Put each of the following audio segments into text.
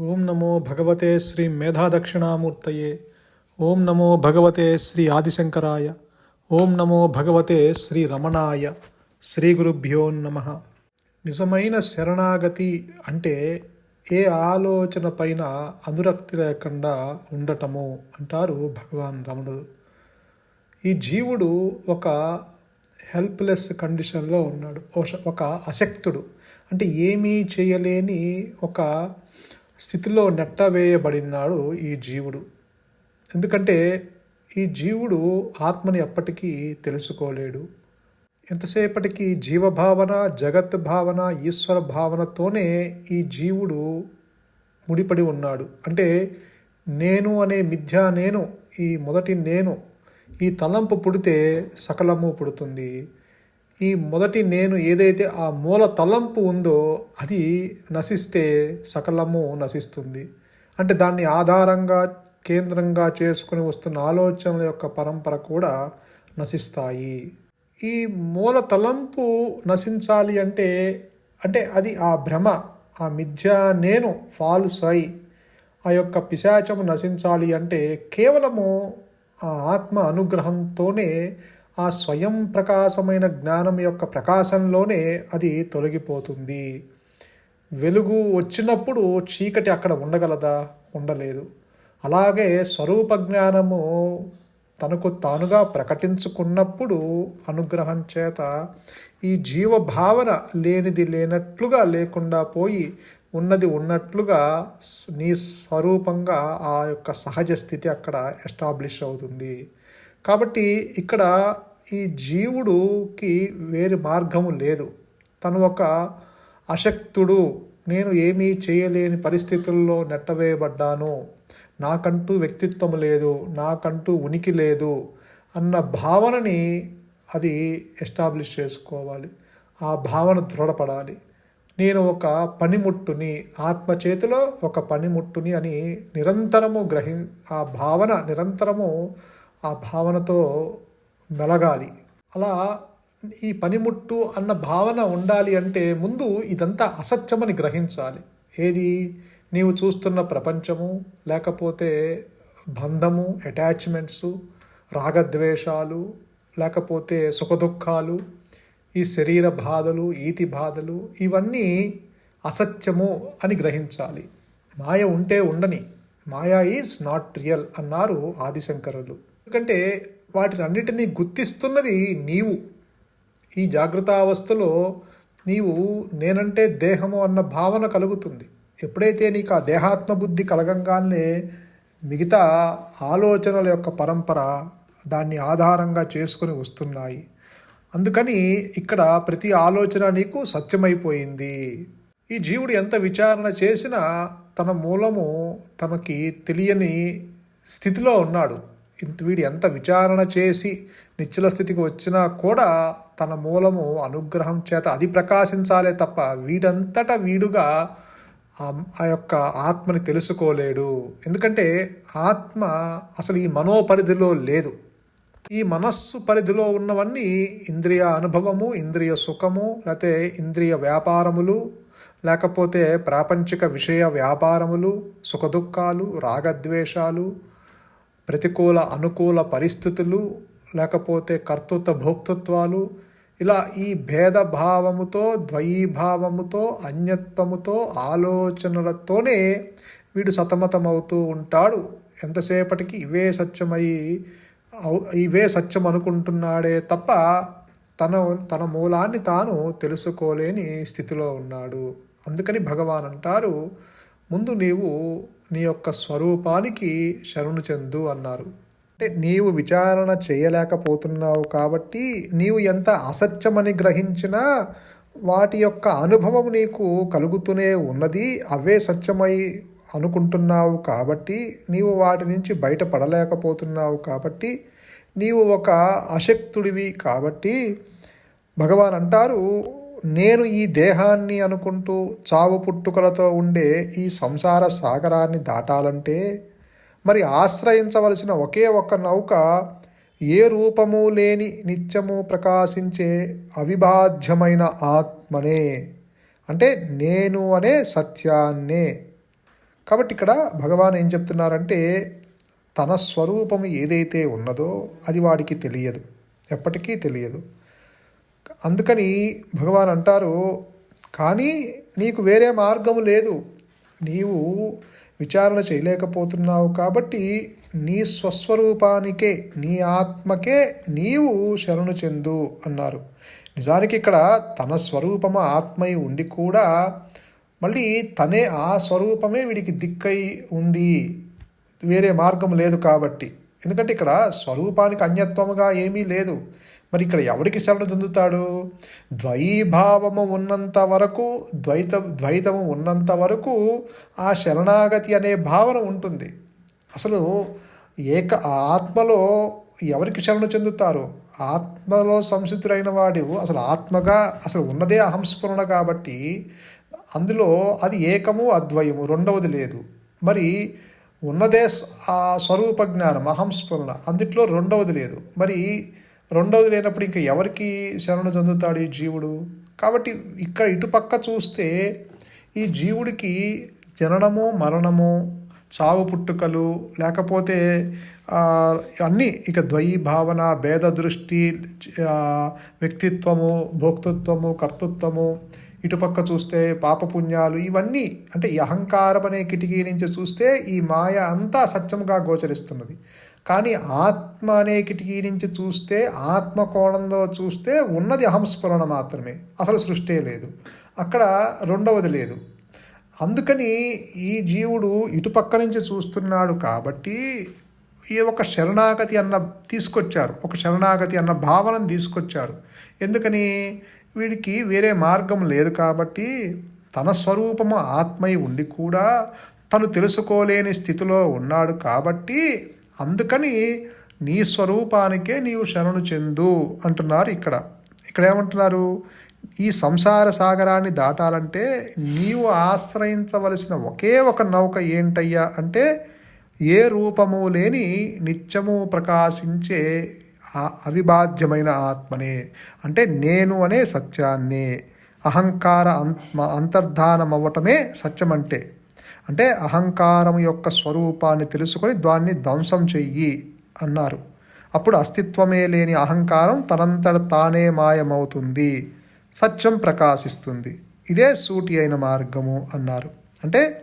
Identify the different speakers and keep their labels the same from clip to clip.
Speaker 1: ఓం నమో భగవతే శ్రీ మేధాదక్షిణామూర్తయే. ఓం నమో భగవతే శ్రీ ఆదిశంకరాయ. ఓం నమో భగవతే శ్రీ రమణాయ. శ్రీ గురుభ్యో నమ. నిజమైన శరణాగతి అంటే ఏ ఆలోచన పైన అనురక్తి లేకుండా ఉండటము అంటారు భగవాన్ రమణుడు. ఈ జీవుడు ఒక హెల్ప్లెస్ కండిషన్లో ఉన్నాడు. ఒక- ఒక అశక్తుడు. అంటే ఏమీ చేయలేని ఒక స్థితిలో నెట్టవేయబడినాడు ఈ జీవుడు. ఎందుకంటే ఈ జీవుడు ఆత్మని ఎప్పటికీ తెలుసుకోలేడు. ఎంతసేపటికి జీవభావన జగత్ భావన ఈశ్వర భావనతోనే ఈ జీవుడు ముడిపడి ఉన్నాడు. అంటే నేను అనే మిథ్యా నేను ఈ మొదటి నేను ఈ తలంపు పుడితే సకలము పుడుతుంది. ఈ మొదటి నేను ఏదైతే ఆ మూల తలంపు ఉందో అది నశిస్తే సకలము నశిస్తుంది. అంటే దాన్ని ఆధారంగా కేంద్రంగా చేసుకుని వస్తున్న ఆలోచనల యొక్క పరంపర కూడా నశిస్తాయి. ఈ మూల తలంపు నశించాలి అంటే అంటే అది ఆ భ్రమ ఆ మిథ్య నేను ఫాల్స్ ఐ ఆ యొక్క పిశాచము నశించాలి అంటే కేవలము ఆ ఆత్మ అనుగ్రహంతోనే ఆ స్వయం ప్రకాశమైన జ్ఞానం యొక్క ప్రకాశంలోనే అది తొలగిపోతుంది. వెలుగు వచ్చినప్పుడు చీకటి అక్కడ ఉండగలదా? ఉండలేదు. అలాగే స్వరూప జ్ఞానము తనకు తానుగా ప్రకటించుకున్నప్పుడు అనుగ్రహం చేత ఈ జీవ భావన లేనిది లేనట్లుగా లేకుండా పోయి ఉన్నది ఉన్నట్లుగా స్- నీ స్వరూపంగా ఆ యొక్క సహజ స్థితి అక్కడ ఎస్టాబ్లిష్ అవుతుంది. కాబట్టి ఇక్కడ ఈ జీవుడుకి వేరే మార్గము లేదు. తను ఒక అశక్తుడు. నేను ఏమీ చేయలేని పరిస్థితుల్లో నెట్టవేయబడ్డాను. నాకంటూ వ్యక్తిత్వం లేదు. నాకంటూ ఉనికి లేదు అన్న భావనని అది ఎస్టాబ్లిష్ చేసుకోవాలి. ఆ భావన దృఢపడాలి. నేను ఒక పనిముట్టుని ఆత్మ చేతిలో ఒక పనిముట్టుని అని నిరంతరము గ్రహి ఆ భావన నిరంతరము ఆ భావనతో మెలగాలి. అలా ఈ పనిముట్టు అన్న భావన ఉండాలి అంటే ముందు ఇదంతా అసత్యమని గ్రహించాలి. ఏది? నీవు చూస్తున్న ప్రపంచము లేకపోతే బంధము అటాచ్మెంట్స్ రాగద్వేషాలు లేకపోతే సుఖదుఖాలు ఈ శరీర బాధలు ఈతి బాధలు ఇవన్నీ అసత్యము అని గ్రహించాలి. మాయ ఉంటే ఉండని. మాయా ఈజ్ నాట్ రియల్ అన్నారు ఆదిశంకరులు. ఎందుకంటే వాటినన్నిటినీ గుర్తిస్తున్నది నీవు. ఈ జాగృతావస్థలో నీవు నేనంటే దేహము అన్న భావన కలుగుతుంది. ఎప్పుడైతే నీకు ఆ దేహాత్మ బుద్ధి కలగంగానే మిగతా ఆలోచనల యొక్క పరంపర దాన్ని ఆధారంగా చేసుకుని వస్తున్నాయి. అందుకని ఇక్కడ ప్రతి ఆలోచన నీకు సత్యమైపోయింది. ఈ జీవుడు ఎంత విచారణ చేసినా తన మూలము తనకి తెలియని స్థితిలో ఉన్నాడు. వీడు ఎంత విచారణ చేసి నిశ్చల స్థితికి వచ్చినా కూడా తన మూలము అనుగ్రహం చేత అది ప్రకాశించాలే తప్ప వీడంతటా వీడుగా ఆ ఆ యొక్క ఆత్మని తెలుసుకోలేడు. ఎందుకంటే ఆత్మ అసలు ఈ మనోపరిధిలో లేదు. ఈ మనస్సు పరిధిలో ఉన్నవన్నీ ఇంద్రియ అనుభవము ఇంద్రియ సుఖము లేకపోతే ఇంద్రియ వ్యాపారములు లేకపోతే ప్రాపంచిక విషయ వ్యాపారములు సుఖదుఖాలు రాగద్వేషాలు ప్రతికూల అనుకూల పరిస్థితులు లేకపోతే కర్తృత్వ భోక్తృత్వాలు ఇలా ఈ భేదభావముతో ద్వయీభావముతో అన్యత్వముతో ఆలోచనలతోనే వీడు సతమతమవుతూ ఉంటాడు. ఎంతసేపటికి ఇవే సత్యమై అవు- ఇవే సత్యం అనుకుంటున్నాడే తప్ప తన తన మూలాన్ని తాను తెలుసుకోలేని స్థితిలో ఉన్నాడు. అందుకని భగవాన్ అంటారు ముందు నీవు నీ యొక్క స్వరూపానికి శరణు చెందు అన్నారు. అంటే నీవు విచారణ చేయలేకపోతున్నావు కాబట్టి నీవు ఎంత అసత్యమని గ్రహించినా వాటి యొక్క అనుభవం నీకు కలుగుతూనే ఉన్నది. అవే సత్యమై అనుకుంటున్నావు కాబట్టి నీవు వాటి నుంచి బయటపడలేకపోతున్నావు కాబట్టి నీవు ఒక అశక్తుడివి కాబట్టి భగవాన్ అంటారు నేను ఈ దేహాన్ని అనుకుంటూ చావు పుట్టుకలతో ఉండే ఈ సంసార సాగరాన్ని దాటాలంటే మరి ఆశ్రయించవలసిన ఒకే ఒక్క నౌక ఏ రూపము లేని నిత్యము ప్రకాశించే అవిభాజ్యమైన ఆత్మనే. అంటే నేను అనే సత్యాన్నే. కాబట్టి ఇక్కడ భగవాన్ ఏం చెప్తున్నారంటే తన స్వరూపం ఏదైతే ఉన్నదో అది వాడికి తెలియదు. ఎప్పటికీ తెలియదు. అందుకని భగవాన్ అంటారు కానీ నీకు వేరే మార్గము లేదు. నీవు విచారణ చేయలేకపోతున్నావు కాబట్టి నీ స్వస్వరూపానికే నీ ఆత్మకే నీవు శరణు చెందు అన్నారు. నిజానికి ఇక్కడ తన స్వరూపము ఆత్మై ఉండి కూడా మళ్ళీ తనే ఆ స్వరూపమే వీడికి దిక్కై ఉంది. వేరే మార్గం లేదు కాబట్టి. ఎందుకంటే ఇక్కడ స్వరూపానికి అన్యత్వముగా ఏమీ లేదు. మరి ఇక్కడ ఎవరికి శరణు చెందుతాడు? ద్వైభావము ఉన్నంత వరకు ద్వైత ద్వైతము ఉన్నంత వరకు ఆ శరణాగతి అనే భావన ఉంటుంది. అసలు ఏక ఆత్మలో ఎవరికి శరణు చెందుతారు? ఆత్మలో సంసిద్ధుడైన వాడు అసలు ఆత్మగా అసలు ఉన్నదే అహంస్ఫురణ కాబట్టి అందులో అది ఏకము అద్వయము రెండవది లేదు. మరి ఉన్నదే ఆ స్వరూప జ్ఞానం అహంస్ఫురణ అందుట్లో రెండవది లేదు. మరి రెండవది లేనప్పుడు ఇంకా ఎవరికి శరణు చెందుతాడు ఈ జీవుడు? కాబట్టి ఇక్కడ ఇటుపక్క చూస్తే ఈ జీవుడికి జననము మరణము చావు పుట్టుకలు లేకపోతే అన్నీ ఇక ద్వయి భావన భేద దృష్టి వ్యక్తిత్వము భోక్తృత్వము కర్తృత్వము ఇటుపక్క చూస్తే పాపపుణ్యాలు ఇవన్నీ అంటే ఈ అహంకారం అనే కిటికీ నుంచి చూస్తే ఈ మాయ అంతా సత్యంగా గోచరిస్తున్నది. కానీ ఆత్మ అనే కిటికీ నుంచి చూస్తే ఆత్మ కోణంలో చూస్తే ఉన్నది అహంస్ఫురణ మాత్రమే. అసలు సృష్టే లేదు. అక్కడ రెండవది లేదు. అందుకని ఈ జీవుడు ఇటుపక్క నుంచి చూస్తున్నాడు కాబట్టి ఈ ఒక శరణాగతి అన్న తీసుకొచ్చారు. ఒక శరణాగతి అన్న భావనను తీసుకొచ్చారు. ఎందుకని? వీడికి వేరే మార్గం లేదు కాబట్టి తన స్వరూపము ఆత్మై ఉండి కూడా తను తెలుసుకోలేని స్థితిలో ఉన్నాడు కాబట్టి అందుకని నీ స్వరూపానికే నీవు శరణు చెందు అంటున్నారు ఇక్కడ. ఇక్కడ ఏమంటున్నారు? ఈ సంసార సాగరాన్ని దాటాలంటే నీవు ఆశ్రయించవలసిన ఒకే ఒక నౌక ఏంటయ్యా? అంటే ఏ రూపము లేని నిత్యము ప్రకాశించే అవిభాజ్యమైన ఆత్మనే. అంటే నేను అనే సత్యాన్నే. అహంకార అంతర్ధానం అంతర్ధానమవ్వటమే సత్యమంటే. అంటే అహంకారం యొక్క స్వరూపాన్ని తెలుసుకొని దాన్ని ధ్వంసం చెయ్యి అన్నారు. అప్పుడు అస్తిత్వమే లేని అహంకారం తనంతట తానే మాయమవుతుంది. సత్యం ప్రకాశిస్తుంది. ఇదే సూటి అయిన మార్గము అన్నారు. అంటే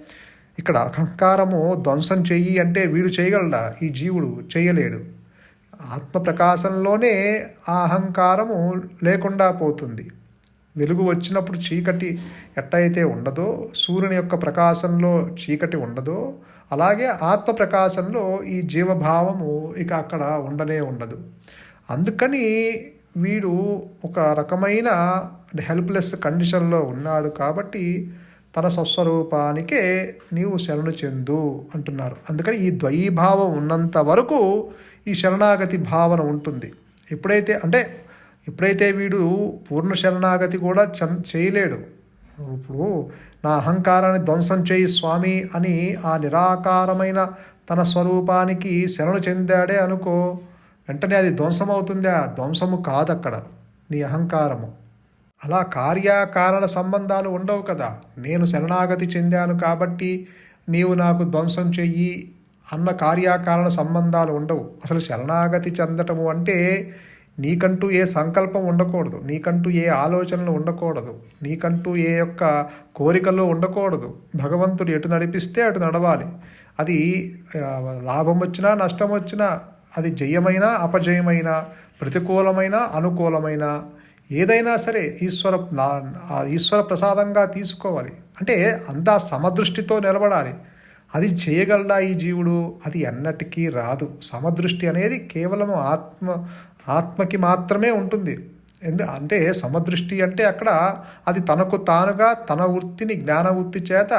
Speaker 1: ఇక్కడ అహంకారము ధ్వంసం చెయ్యి అంటే వీడు చేయగలడా? ఈ జీవుడు చేయలేడు. ఆత్మ ప్రకాశంలోనే ఆ అహంకారము లేకుండా పోతుంది. వెలుగు వచ్చినప్పుడు చీకటి ఎట్టయితే ఉండదో సూర్యుని యొక్క ప్రకాశంలో చీకటి ఉండదో అలాగే ఆత్మ ప్రకాశంలో ఈ జీవభావము ఇక అక్కడ ఉండనే ఉండదు. అందుకని వీడు ఒక రకమైన హెల్ప్లెస్ కండిషన్లో ఉన్నాడు కాబట్టి తన స్వస్వరూపానికే నీవు శరణు చెందు అంటున్నారు. అందుకని ఈ ద్వైభావం ఉన్నంత వరకు ఈ శరణాగతి భావన ఉంటుంది. ఎప్పుడైతే అంటే ఎప్పుడైతే వీడు పూర్ణ శరణాగతి కూడా చం చేయలేడు ఇప్పుడు నా అహంకారాన్ని ధ్వంసం చేయి స్వామి అని ఆ నిరాకారమైన తన స్వరూపానికి శరణు చెందాడే అనుకో వెంటనే అది ధ్వంసం అవుతుందా ధ్వంసము కాదు అక్కడ నీ అహంకారము. అలా కార్యకారణ సంబంధాలు ఉండవు కదా. నేను శరణాగతి చెందాను కాబట్టి నీవు నాకు ధ్వంసం చెయ్యి అన్న కార్యకారణ సంబంధాలు ఉండవు. అసలు శరణాగతి చెందటము అంటే నీకంటూ ఏ సంకల్పం ఉండకూడదు. నీకంటూ ఏ ఆలోచనలు ఉండకూడదు. నీకంటూ ఏ యొక్క కోరికలు ఉండకూడదు. భగవంతుడు ఎటు నడిపిస్తే అటు నడవాలి. అది లాభం వచ్చినా నష్టం వచ్చినా అది జయమైనా అపజయమైనా ప్రతికూలమైన అనుకూలమైన ఏదైనా సరే ఈశ్వర నా- ఈశ్వర ప్రసాదంగా తీసుకోవాలి. అంటే అంతా సమదృష్టితో నిలబడాలి. అది చేయగలడా ఈ జీవుడు? అది ఎన్నటికీ రాదు. సమదృష్టి అనేది కేవలం ఆత్మ ఆత్మకి మాత్రమే ఉంటుంది. ఎందు అంటే సమదృష్టి అంటే అక్కడ అది తనకు తానుగా తన వృత్తిని జ్ఞాన వృత్తి చేత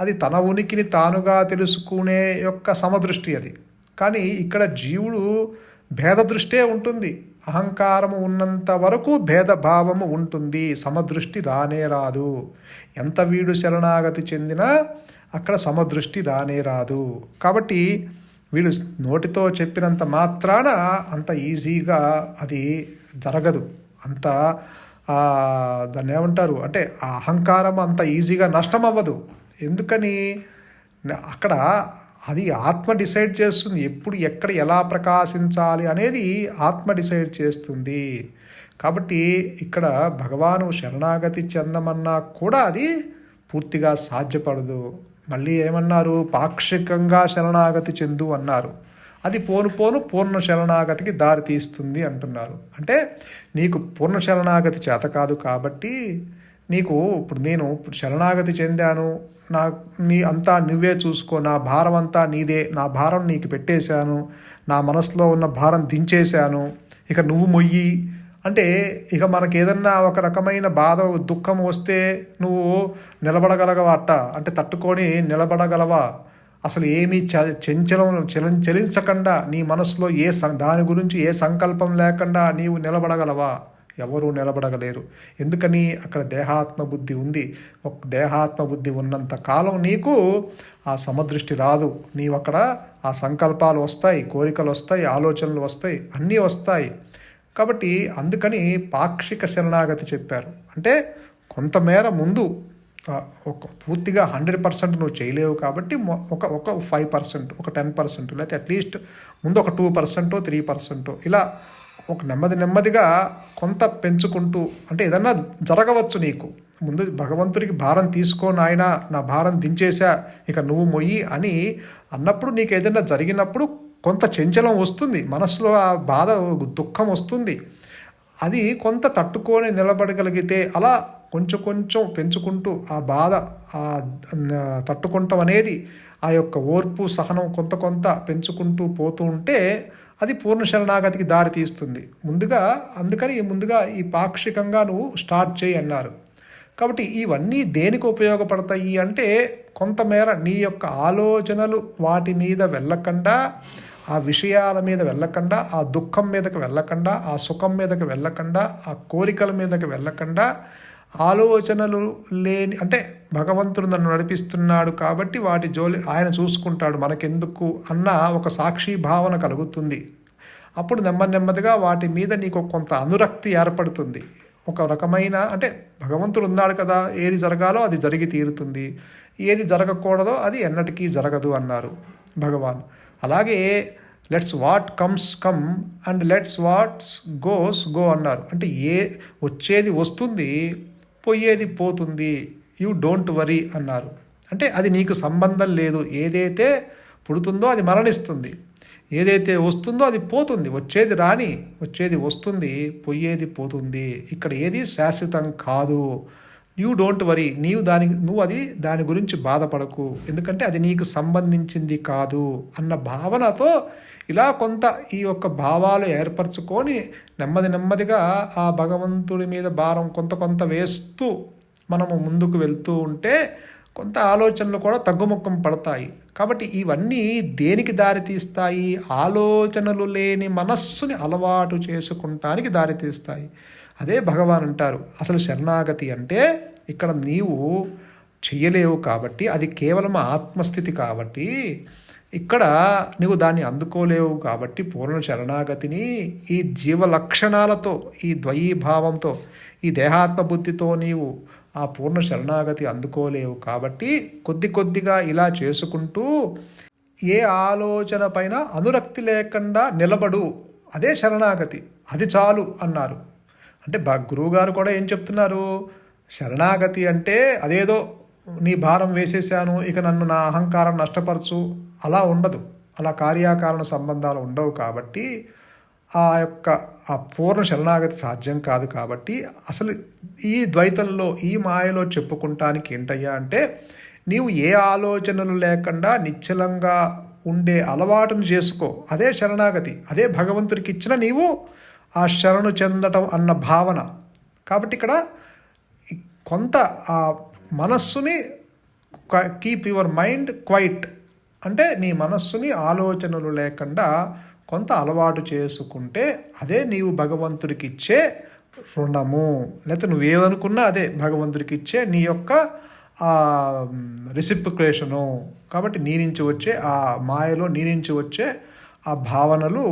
Speaker 1: అది తన ఉనికిని తానుగా తెలుసుకునే యొక్క సమదృష్టి అది. కానీ ఇక్కడ జీవుడు భేద దృష్టే ఉంటుంది. అహంకారము ఉన్నంత వరకు భేదభావము ఉంటుంది. సమదృష్టి రానే రాదు. ఎంత వీడు శరణాగతి చెందినా అక్కడ సమదృష్టి రానే రాదు. కాబట్టి వీళ్ళు నోటితో చెప్పినంత మాత్రాన అంత ఈజీగా అది జరగదు. అంత దాన్ని ఏమంటారు? అంటే ఆ అహంకారం అంత ఈజీగా నష్టం అవ్వదు ఎందుకని? అక్కడ అది ఆత్మ డిసైడ్ చేస్తుంది. ఎప్పుడు ఎక్కడ ఎలా ప్రకాశించాలి అనేది ఆత్మ డిసైడ్ చేస్తుంది. కాబట్టి ఇక్కడ భగవాను శరణాగతి చెందమన్నా కూడా అది పూర్తిగా సాధ్యపడదు. మళ్ళీ ఏమన్నారు? పాక్షికంగా శరణాగతి చెందు అన్నారు. అది పోను పోను పూర్ణ శరణాగతికి దారి తీస్తుంది అంటున్నారు. అంటే నీకు పూర్ణ శరణాగతి చేత కాదు కాబట్టి నీకు ఇప్పుడు నేను ఇప్పుడు శరణాగతి చెందాను. నా నీ అంతా నువ్వే చూసుకో. నా భారం అంతా నీదే. నా భారం నీకు పెట్టేశాను. నా మనసులో ఉన్న భారం దించేశాను. ఇక నువ్వు మొయ్యి. అంటే ఇక మనకి ఏదన్నా ఒక రకమైన బాధ దుఃఖం వస్తే నువ్వు నిలబడగలగవా అట్ట? అంటే తట్టుకొని నిలబడగలవా? అసలు ఏమీ చ చంచలం చలం చలించకుండా నీ మనసులో ఏ సం దాని గురించి ఏ సంకల్పం లేకుండా నీవు నిలబడగలవా? ఎవరూ నిలబడగలేరు. ఎందుకని? అక్కడ దేహాత్మ బుద్ధి ఉంది. ఒక దేహాత్మ బుద్ధి ఉన్నంత కాలం నీకు ఆ సమదృష్టి రాదు. నీవు అక్కడ ఆ సంకల్పాలు వస్తాయి కోరికలు వస్తాయి ఆలోచనలు వస్తాయి అన్నీ వస్తాయి. కాబట్టి అందుకని పాక్షిక శరణాగతి చెప్పారు. అంటే కొంతమేర ముందు ఒక పూర్తిగా హండ్రెడ్ పర్సెంట్ నువ్వు చేయలేవు కాబట్టి ఒక ఒక ఫైవ్ పర్సెంట్ ఒక టెన్ పర్సెంట్ లేకపోతే అట్లీస్ట్ ముందు ఒక టూ పర్సెంటో త్రీ పర్సెంటో ఇలా ఒక నెమ్మది నెమ్మదిగా కొంత పెంచుకుంటూ అంటే ఏదన్నా జరగవచ్చు నీకు. ముందు భగవంతుడికి భారం తీసుకో నాయనా నా భారం దించేశా ఇక నువ్వు మొయ్యి అని అన్నప్పుడు నీకు ఏదైనా జరిగినప్పుడు కొంత చెంచలం వస్తుంది మనసులో ఆ బాధ దుఃఖం వస్తుంది. అది కొంత తట్టుకొని నిలబడగలిగితే అలా కొంచెం కొంచెం పెంచుకుంటూ ఆ బాధ ఆ తట్టుకుంటాం అనేది ఆ యొక్క ఓర్పు సహనం కొంత కొంత పెంచుకుంటూ పోతూ ఉంటే అది పూర్ణ శరణాగతికి దారి తీస్తుంది. ముందుగా అందుకని ముందుగా ఈ పాక్షికంగా నువ్వు స్టార్ట్ చేయి అన్నారు. కాబట్టి ఇవన్నీ దేనికి ఉపయోగపడతాయి అంటే కొంతమేర నీ యొక్క ఆలోచనలు వాటి మీద వెళ్ళకుండా ఆ విషయాల మీద వెళ్ళకుండా ఆ దుఃఖం మీదకి వెళ్ళకుండా ఆ సుఖం మీదకి వెళ్ళకుండా ఆ కోరికల మీదకి వెళ్ళకుండా ఆలోచనలు లేని అంటే భగవంతుడు నన్ను నడిపిస్తున్నాడు కాబట్టి వాటి జోలి ఆయన చూసుకుంటాడు మనకెందుకు అన్న ఒక సాక్షి భావన కలుగుతుంది. అప్పుడు నెమ్మది నెమ్మదిగా వాటి మీద నీకు కొంత అనురక్తి ఏర్పడుతుంది. ఒక రకమైన అంటే భగవంతుడు ఉన్నాడు కదా ఏది జరగాలో అది జరిగి తీరుతుంది. ఏది జరగకూడదో అది ఎన్నటికీ జరగదు అన్నారు భగవాన్. అలాగే let's what comes come and let's what's goes go అన్నారు. అంటే ఏ వచ్చేది వస్తుంది పోయేది పోతుంది యూ డోంట్ వరీ అన్నారు. అంటే అది నీకు సంబంధం లేదు. ఏదైతే పుడుతుందో అది మరణిస్తుంది. ఏదైతే వస్తుందో అది పోతుంది. వచ్చేది రాని వచ్చేది వస్తుంది పోయేది పోతుంది. ఇక్కడ ఏది శాశ్వతం కాదు. You don't worry. నీవు దాని నువ్వు అది దాని గురించి బాధపడకు. ఎందుకంటే అది నీకు సంబంధించింది కాదు అన్న భావనతో ఇలా కొంత ఈ యొక్క భావాలు ఏర్పరచుకొని నెమ్మది నెమ్మదిగా ఆ భగవంతుడి మీద భారం కొంత కొంత వేస్తూ మనము ముందుకు వెళ్తూ ఉంటే కొంత ఆలోచనలు కూడా తగ్గుముఖం పడతాయి. కాబట్టి ఇవన్నీ దేనికి దారితీస్తాయి? ఆలోచనలు లేని మనస్సుని అలవాటు చేసుకుంటానికి దారితీస్తాయి. అదే భగవాన్ అంటారు అసలు శరణాగతి అంటే ఇక్కడ నీవు చెయ్యలేవు కాబట్టి అది కేవలం ఆత్మస్థితి కాబట్టి ఇక్కడ నువ్వు దాన్ని అందుకోలేవు కాబట్టి పూర్ణ శరణాగతిని ఈ జీవ లక్షణాలతో ఈ ద్వయీభావంతో ఈ దేహాత్మ బుద్ధితో నీవు ఆ పూర్ణ శరణాగతి అందుకోలేవు కాబట్టి కొద్ది కొద్దిగా ఇలా చేసుకుంటూ ఏ ఆలోచన పైన అనురక్తి లేకుండా నిలబడు. అదే శరణాగతి. అది చాలు అన్నారు. అంటే బ గురువుగారు కూడా ఏం చెప్తున్నారు? శరణాగతి అంటే అదేదో నీ భారం వేసేసాను ఇక నన్ను నా అహంకారం నష్టపరచు. అలా ఉండదు. అలా కార్యాకారణ సంబంధాలు ఉండవు కాబట్టి ఆ యొక్క ఆ పూర్ణ శరణాగతి సాధ్యం కాదు కాబట్టి అసలు ఈ ద్వైతంలో ఈ మాయలో చెప్పుకుంటానికి ఏంటయ్యా అంటే నీవు ఏ ఆలోచనలు లేకుండా నిశ్చలంగా ఉండే అలవాటును చేసుకో. అదే శరణాగతి అదే భగవంతుడికి ఇచ్చిన నీవు ఆ శరణు చెందటం అన్న భావన. కాబట్టి ఇక్కడ కొంత ఆ మనస్సుని కీప్ యువర్ మైండ్ క్వైట్ అంటే నీ మనస్సుని ఆలోచనలు లేకుండా కొంత అలవాటు చేసుకుంటే అదే నీవు భగవంతుడికి ఇచ్చే రుణము. లేకపోతే నువ్వేమనుకున్నా అదే భగవంతుడికి ఇచ్చే నీ యొక్క రిసిప్రికేషను కాబట్టి నీ నుంచి వచ్చే ఆ మాయలో నీ నుంచి వచ్చే ఆ భావనలు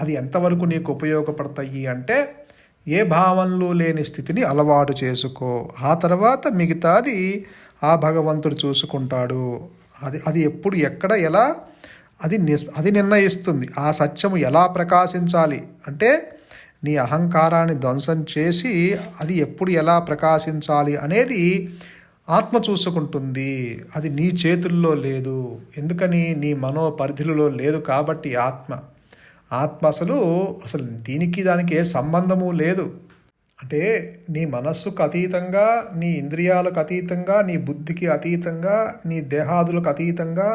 Speaker 1: అది ఎంతవరకు నీకు ఉపయోగపడతాయి అంటే ఏ భావనలు లేని స్థితిని అలవాటు చేసుకో. ఆ తర్వాత మిగతాది ఆ భగవంతుడు చూసుకుంటాడు. అది అది ఎప్పుడు ఎక్కడ ఎలా అది నిస్ అది నిర్ణయిస్తుంది. ఆ సత్యము ఎలా ప్రకాశించాలి? అంటే నీ అహంకారాన్ని ధ్వంసం చేసి అది ఎప్పుడు ఎలా ప్రకాశించాలి అనేది ఆత్మ చూసుకుంటుంది. అది నీ చేతుల్లో లేదు. ఎందుకని నీ మనో పరిధిలో లేదు కాబట్టి ఆత్మ. ఆత్మ అసలు అసలు దీనికి దానికి ఏ సంబంధము లేదు. అంటే నీ మనస్సుకు అతీతంగా నీ ఇంద్రియాలకు అతీతంగా నీ బుద్ధికి అతీతంగా నీ దేహాదులకు అతీతంగా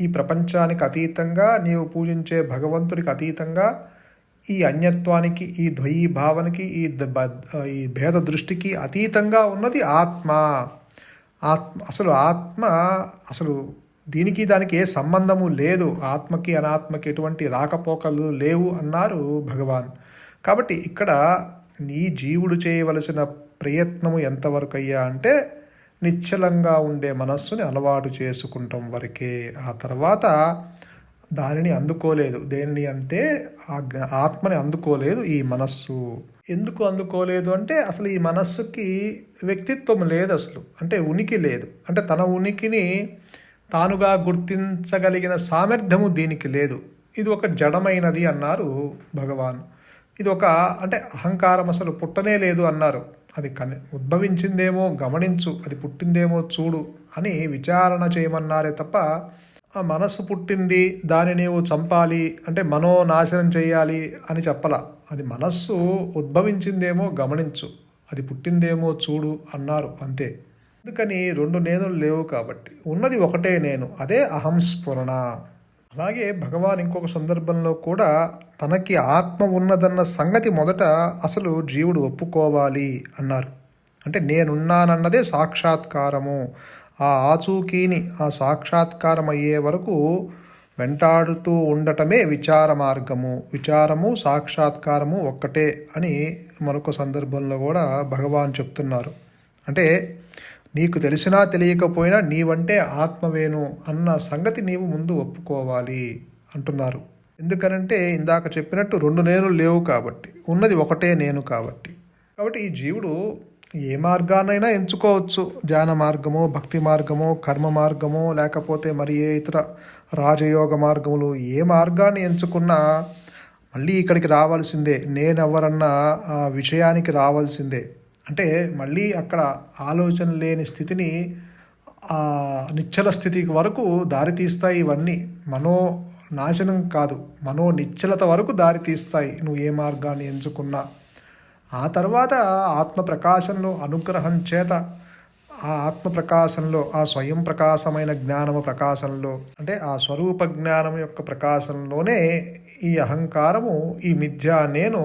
Speaker 1: ఈ ప్రపంచానికి అతీతంగా నీవు పూజించే భగవంతుడికి అతీతంగా ఈ అన్యత్వానికి ఈ ద్వయీ భావనకి ఈ ద- ఈ భేద దృష్టికి అతీతంగా ఉన్నది ఆత్మ. ఆత్మ అసలు ఆత్మ అసలు దీనికి దానికి ఏ సంబంధము లేదు. ఆత్మకి అనాత్మకి ఎటువంటి రాకపోకలు లేవు అన్నారు భగవాన్. కాబట్టి ఇక్కడ నీ జీవుడు చేయవలసిన ప్రయత్నము ఎంతవరకు అయ్యా అంటే నిశ్చలంగా ఉండే మనస్సుని అలవాటు చేసుకుంటాం వరకే. ఆ తర్వాత దానిని అందుకోలేదు. దేనిని అంటే ఆ ఆత్మని అందుకోలేదు ఈ మనస్సు. ఎందుకు అందుకోలేదు అంటే అసలు ఈ మనస్సుకి వ్యక్తిత్వం లేదు అసలు. అంటే ఉనికి లేదు. అంటే తన ఉనికిని తానుగా గుర్తించగలిగిన సామర్థ్యము దీనికి లేదు. ఇది ఒక జడమైనది అన్నారు భగవాన్. ఇది ఒక అంటే అహంకారం అసలు పుట్టనే లేదు అన్నారు. అది కని ఉద్భవించిందేమో గమనించు అది పుట్టిందేమో చూడు అని విచారణ చేయమన్నారే తప్ప ఆ మనస్సు పుట్టింది దాన్ని నీవు చంపాలి అంటే మనో నాశనం చేయాలి అని చెప్పలా. అది మనస్సు ఉద్భవించిందేమో గమనించు అది పుట్టిందేమో చూడు అన్నారు అంతే. అందుకని రెండు నేనులు లేవు కాబట్టి ఉన్నది ఒకటే నేను అదే అహం స్ఫురణ. అలాగే భగవాన్ ఇంకొక సందర్భంలో కూడా తనకి ఆత్మ ఉన్నదన్న సంగతి మొదట అసలు జీవుడు ఒప్పుకోవాలి అన్నారు. అంటే నేనున్నానన్నదే సాక్షాత్కారము. ఆ ఆచూకీని ఆ సాక్షాత్కారం అయ్యే వరకు వెంటాడుతూ ఉండటమే విచార మార్గము విచారము సాక్షాత్కారము ఒక్కటే అని మరొక సందర్భంలో కూడా భగవాన్ చెప్తున్నారు. అంటే నీకు తెలిసినా తెలియకపోయినా నీవంటే ఆత్మవేను అన్న సంగతి నీవు ముందు ఒప్పుకోవాలి అంటున్నారు. ఎందుకనంటే ఇందాక చెప్పినట్టు రెండు నేను లేవు కాబట్టి ఉన్నది ఒకటే నేను కాబట్టి. కాబట్టి ఈ జీవుడు ఏ మార్గానైనా ఎంచుకోవచ్చు. ధ్యాన మార్గమో భక్తి మార్గమో కర్మ మార్గమో లేకపోతే మరి ఏ ఇతర రాజయోగ మార్గములు ఏ మార్గాన్ని ఎంచుకున్నా మళ్ళీ ఇక్కడికి రావాల్సిందే. నేనెవరన్న ఆ విషయానికి రావాల్సిందే. అంటే మళ్ళీ అక్కడ ఆలోచన లేని స్థితిని ఆ నిశ్చల స్థితికి వరకు దారితీస్తాయి ఇవన్నీ. మనో నాశనం కాదు మనో నిశ్చలత వరకు దారితీస్తాయి నువ్వు ఏ మార్గాన్ని ఎంచుకున్నా. ఆ తర్వాత ఆత్మ ప్రకాశంలో అనుగ్రహం చేత ఆ ఆత్మ ప్రకాశంలో ఆ స్వయం ప్రకాశమైన జ్ఞానము ప్రకాశంలో అంటే ఆ స్వరూప జ్ఞానం యొక్క ప్రకాశంలోనే ఈ అహంకారము ఈ మిథ్యా నేను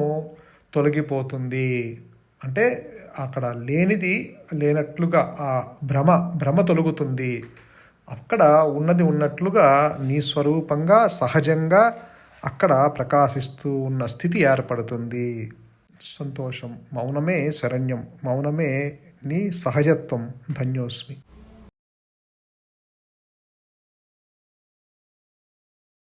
Speaker 1: తొలగిపోతుంది. అంటే అక్కడ లేనిది లేనట్లుగా ఆ భ్రమ భ్రమ తొలగుతుంది. అక్కడ ఉన్నది ఉన్నట్లుగా నీ స్వరూపంగా సహజంగా అక్కడ ప్రకాశిస్తూ ఉన్న స్థితి ఏర్పడుతుంది. సంతోషం మౌనమే శరణ్యం మౌనమే నీ సహజత్వం. ధన్యోస్మి.